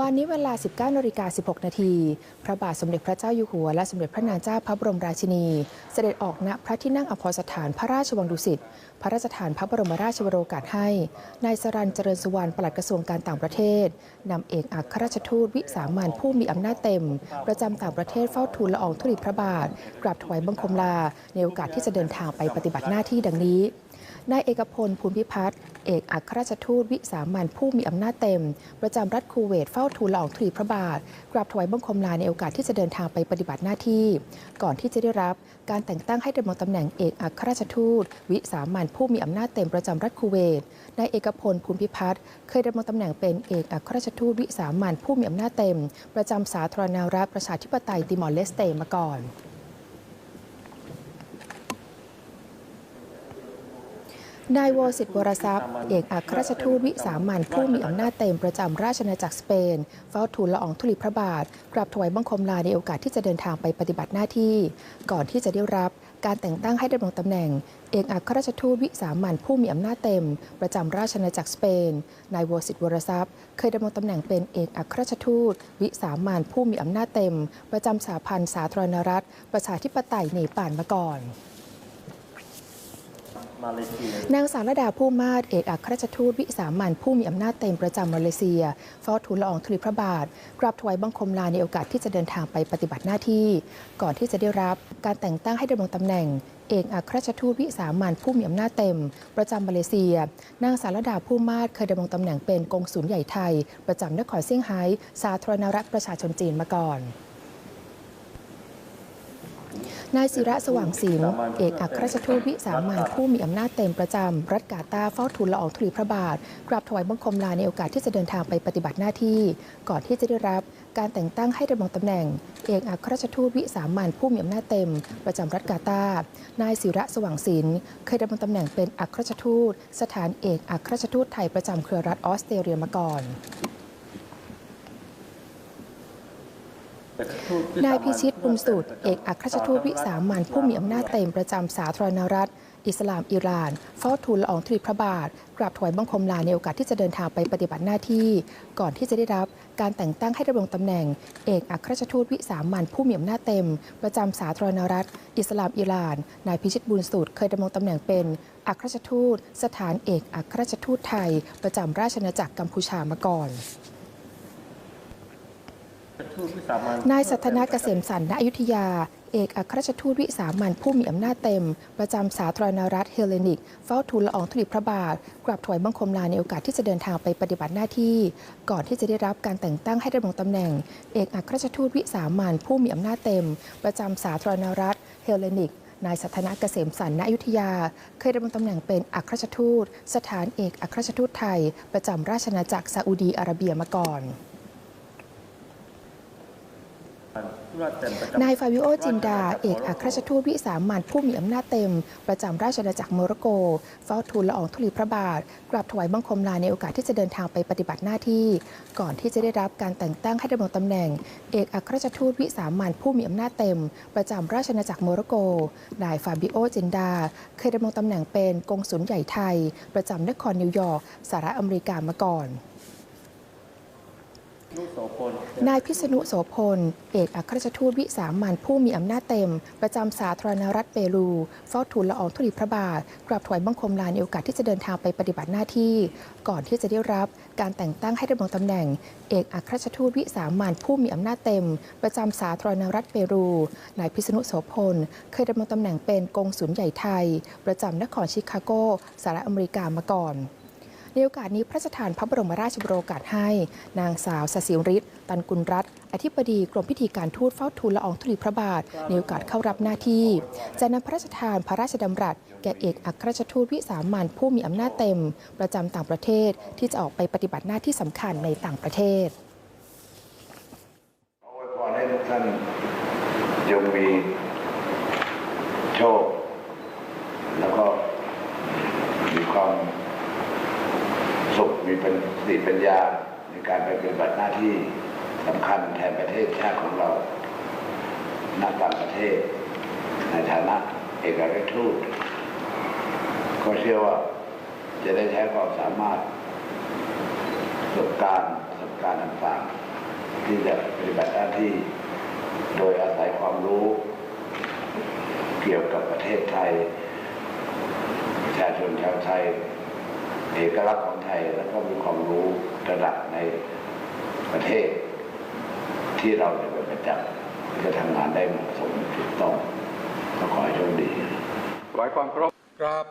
วันนี้เวลา 19นาฬิกา16 นาที พระบาทสมเด็จพระเจ้าอยู่หัว และสมเด็จพระนางเจ้าพระบรมราชินี เสด็จออกณพระที่นั่งอภรสถานพระราชวังดุสิต พระราชทานพระบรมราชวโรกาสให้ นายสรันเจริญสุวรรณปลัดกระทรวงการต่างประเทศ นำเอกอัครราชทูตวิสามันผู้มีอำนาจเต็ม ประจำต่างประเทศเฝ้าทูลละอองธุลีพระบาท กราบถวายบังคมลา ในโอกาสที่จะเดินทางไปปฏิบัติหน้าที่ดังนี้นายเอกพลภูมิพิพัฒน์เอกอัครราชทูตวิสามันผู้มีอำนาจเต็ม ประจำรัฐคูเวตเฝ้าทูลละอองธุลีพระบาท กราบถวายบังคมลาในโอกาสที่จะเดินทางไปปฏิบัติหน้าที่ ก่อนที่จะได้รับการแต่งตั้งให้ดำรงตำแหน่งเอกอัครราชทูต วิสามันผู้มีอำนาจเต็มประจำรัฐคูเวตนายเอกพลภูมิพิพัฒน์เคยดำรงตำแหน่งเป็นเอกอัครราชทูตวิสามันผู้มีอำนาจเต็ม ประจำสาธารณรัฐประชาธิปไตยติมอร์เลสเตมาก่อน นายวสิทธิ์วรทรัพย์ เอกอัครราชทูตวิสามันผู้มีอำนาจเต็มประจำราชอาณาจักรสเปน เฝ้าทูลละอองธุลีพระบาท กราบถวายบังคมลาในโอกาสที่จะเดินทางไปปฏิบัติหน้าที่ ก่อนที่จะได้รับการแต่งตั้งให้ดำรงตำแหน่ง เอกอัครราชทูตวิสามันผู้มีอำนาจเต็ม ประจำราชอาณาจักรสเปน นายวสิทธิ์วรทรัพย์ เคยดำรงตำแหน่งเป็นเอกอัครราชทูตวิสามันผู้มีอำนาจเต็ม ประจำสาพันธ์สาธารณรัฐ ประชาธิปไตยเนปาลมาก่อน นางสาวระดาผู้มาศเอกอัครราชทูตวิสามันผู้มีอำนาจเต็มประจำมาเลเซียเฝ้าทูลละอองธุลีพระบาทกราบถวายบังคมลาในโอกาสที่จะเดินทางไปปฏิบัติหน้าที่ ก่อนที่จะได้รับการแต่งตั้งให้ดำรงตำแหน่งเอกอัครราชทูตวิสามันผู้มีอำนาจเต็ม ประจำมาเลเซีย นางสารดาผู้มาศเคยดำรงตำแหน่งเป็นกงสุลใหญ่ไทย ประจำนครเซี่ยงไฮ้สาธารณรัฐประชาชนจีนมาก่อน นายศิระสว่างสินเอกอัครราชทูตวิสามันผู้มีอำนาจเต็มประจำ รัฐกาตาเฝ้าทูลละอองธุลีพระบาท กราบถวายบังคมลาในโอกาสที่จะเดินทางไปปฏิบัติหน้าที่ ก่อนที่จะได้รับการแต่งตั้งให้ดำรงตำแหน่ง เอกอัครราชทูตวิสามันผู้มีอำนาจเต็ม ประจำรัฐกาตา นายศิระสว่างสินเคยดำรงตำแหน่งเป็นอัครราชทูต สถานเอกอัครราชทูตไทยประจำเครือรัฐออสเตรเลียมาก่อน นายพิชิตบุญสุดเอกอัครราชทูตวิสามันผู้มีอำนาจเต็มประจำสาธารณรัฐ อิสลามอิหร่านเฝ้าทูลละอองธุลีพระบาท กราบถวายบังคมลาในโอกาสที่จะเดินทางไปปฏิบัติหน้าที่ ก่อนที่จะได้รับการแต่งตั้งให้ดำรงตำแหน่ง เอกอัครราชทูตวิสามันผู้มีอำนาจเต็ม ประจำสาธารณรัฐ อิสลามอิหร่าน นายพิชิตบุญสุดเคยดำรงตำแหน่งเป็นอัครราชทูต สถานเอกอัครราชทูตไทย ประจำราชอาณาจักรกัมพูชามาก่อน นายสัทนาเกษมสันณอยุธยา เอกอัครราชทูตวิสามันผู้มีอำนาจเต็ม ประจำสาธารณรัฐเฮเลนิก เฝ้าทูลละอองธุลีพระบาท กราบถวายบังคมลาในโอกาสที่จะเดินทางไปปฏิบัติหน้าที่ ก่อนที่จะได้รับการแต่งตั้งให้ดำรงตำแหน่ง เอกอัครราชทูตวิสามันผู้มีอำนาจเต็ม ประจำสาธารณรัฐเฮเลนิกนายสัทนาเกษมสันณอยุธยา เคยดำรงตำแหน่งเป็นอัครราชทูต สถานเอกอัครราชทูตไทย ประจำราชอาณาจักรซาอุดีอาระเบียมาก่อน ธุระเต็มประจำ นายฟาบิโอจินดา เอกอัครราชทูตวิสามันผู้มีอำนาจเต็ม ประจำราชอาณาจักรโมร็อกโก เฝ้าทูลละอองธุลีพระบาท กราบถวายบังคมลาในโอกาสที่จะเดินทางไปปฏิบัติหน้าที่ ก่อนที่จะได้รับการแต่งตั้งให้ดำรงตำแหน่ง เอกอัครราชทูตวิสามันผู้มีอำนาจเต็ม ประจำราชอาณาจักรโมร็อกโก นายฟาบิโอจินดา เคยดำรงตำแหน่งเป็นกงสุลใหญ่ไทย ประจำนครนิวยอร์กสหรัฐอเมริกามาก่อน นายพิษณุโสพล เอกอัครราชทูตวิสามันผู้มีอำนาจเต็ม ประจำสาธารณรัฐเปรูเฝ้าทูลละอองธุลีพระบาท กราบถวายบังคมลาในโอกาสที่จะเดินทางไปปฏิบัติหน้าที่ ก่อนที่จะได้รับการแต่งตั้งให้ดำรงตำแหน่ง เอกอัครราชทูตวิสามันผู้มีอำนาจเต็ม ประจำสาธารณรัฐเปรู นายพิษณุโสพล เคยดำรงตำแหน่งเป็นกงสุลใหญ่ไทย ประจำนครชิคาโกสหรัฐอเมริกามาก่อน ในโอกาสนี้พระราชทานพระบรมราชโองการให้ นางสาวสศิริศตันกุลรัตน์อธิบดีกรมพิธีการทูตเฝ้าทูลละอองธุลีพระบาท ในโอกาสเข้ารับหน้าที่จะนำพระราชทานพระราชดำรัส แก่เอกอัครราชทูตวิสามันผู้มีอำนาจเต็ม ประจำต่างประเทศที่จะออกไปปฏิบัติหน้าที่สำคัญในต่างประเทศขอให้ทุกท่านจงมีโชค แล้วก็มีความ สุขมีเป็นสติปัญญาในการไปปฏิบัติหน้าที่สำคัญแทนประเทศชาติของเราณต่างประเทศ ในฐานะเอกอัครทูตก็เชื่อว่าจะได้ใช้ความสามารถประสบการณ์สสบการณ์ต่างๆ ที่จะปฏิบัติหน้าที่ โดยอาศัยความรู้ เกี่ยวกับประเทศไทย ประชาชนชาวไทย เอกลักษณ์ของไทยแล้วก็มีความรู้ระดับในประเทศ ที่เราจะเป็นประจักษ์จะทำงานได้เหมาะสมถูกต้องก็ขอให้โชคดีถวายความเคารพครับ